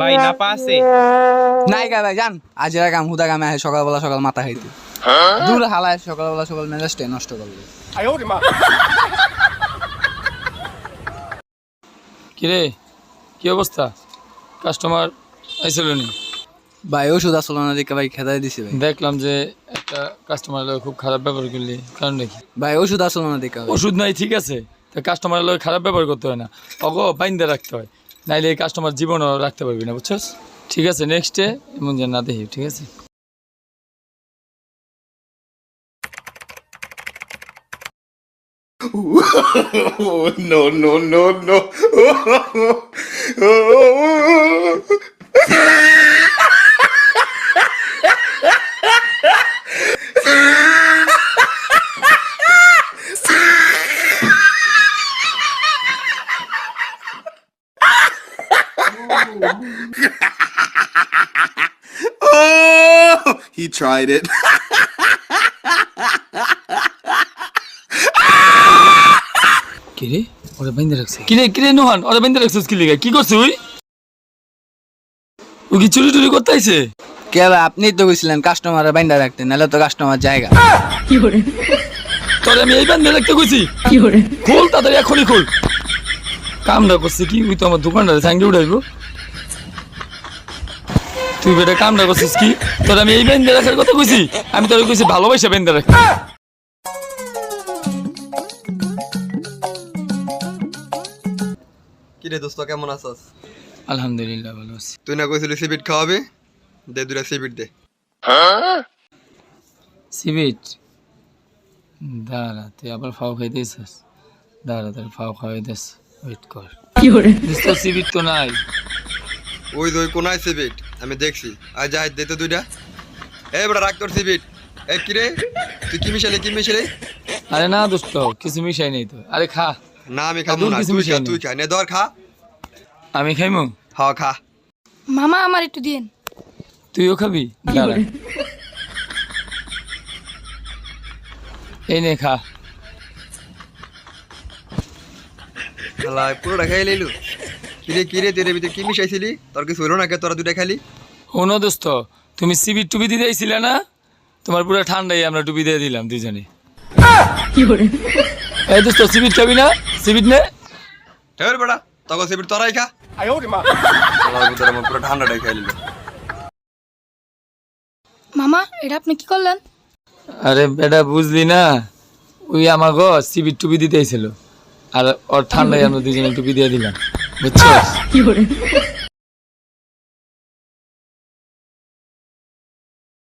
ভাই নাপা আছে? নাই গা ভাই জান আজ এরা কাম হুদা কামে আহে সকালবেলা সকাল মাথা খাইতে। দূর হালায় সকালবেলা সকাল মেজাজটাই নষ্ট করবে কিরে কি অবস্থা? কাস্টমার আইছিল নি? ভাই ওষুধ আসলো না দেখে ভাই খেদাই দিছে ভাই। দেখলাম যে একটা কাস্টমার খুব খারাপ ব্যবহার করলি কারণ দেখি ভাই ওষুধ আসলো না দেখে। ওষুধ নাই ঠিক আছে। তা কাস্টমার লোক খারাপ ব্যবহার করতে হয় না। অগ বাইন্দে রাখতে হয়। নাইলে এই কাস্টমার জীবন রাখতে পারবি না বুঝছস ঠিক আছে নেক্সটে এমন যেন না দেখি ঠিক আছে no, no, no, no. oh, he tried it. কিরে? ওরে বাইন্দে রাখছে কিরে কিরে নোহান? ওরে বাইন্দে রাখছিস কি লিগা? কি করছিস ওই ও কি চুরি টুরি করতে আইছে? কে আপনি তো কইছিলেন কাস্টমারে বাইন্দা রাখতে নাহলে তো কাস্টমার জায়গা। তোরে আমি এই বান্ধে রাখতে কইছি। খোল তাড়াতাড়ি এখনই খোল। কামটা করছে কি? ওই তো আমার দোকানটা সাইঙ্গে উঠাইব। তুই বেটা কামটা করছিস কি? তোর আমি এই বেঁধে রাখার কথা কইছি। আমি তোর কইছি ভালোবাসা বেঁধে রাখ। কিরে দোস্ত কেমন আছস? আলহামদুলিল্লাহ ভালো আছি। তুই না কইছিলি সিবিট খাওয়াবি? দে দুটা সিবিট দে। সিবিট দাঁড়া তুই আবার ফাও খাইতেছিস দাঁড়া তোর ফাও খাওয়াই দিস। ওয়েট কর। তো সিবিট তো নাই। ওই ওই কোনায় সিবিট আমি দেখছি। আর যাই দে তো দুইটা। এই বড় রাখ তোর সিবিট এই কিরে তুই কি মিশালি কি মিশালি? আরে না দোস্ত কিছু মিশাই নেই তো। আরে খা। না আমি খাব না। কিছু তুই মিশাই খা তুই খা। নে ধর খা। আমি খাইমু? হ খা। মামা আমার একটু দিন তুইও খাবি? দাঁড়া। এই নে খা। শালা পুরোটা খাই লইলু? কিরে কিরে তোর ভিতরে কি মিশাইছিলি? তোর কিছু হইল না কে? তোরা দুটা খালি? শোনো দোস্ত তুমি সিবির টুপি দিতে আইছিলে না? তোমার পুরো ঠান্ডাই আমরা টুপি দিয়ে দিলাম দুজনে এই দোস্ত সিবিট খাবি না? সিবিট নে। ঠের বেড়া তখন সিবিট তোরাই খা। আমার পুরো ঠান্ডাটাই মামা এটা আপনি কি করলেন? আরে বেটা বুঝলি না? ওই আমার গো সিবির টুপি দিতে আইছিল। আর ওর ঠান্ডায় আমরা দুজনে টুপি দিয়ে দিলাম। 我操 有人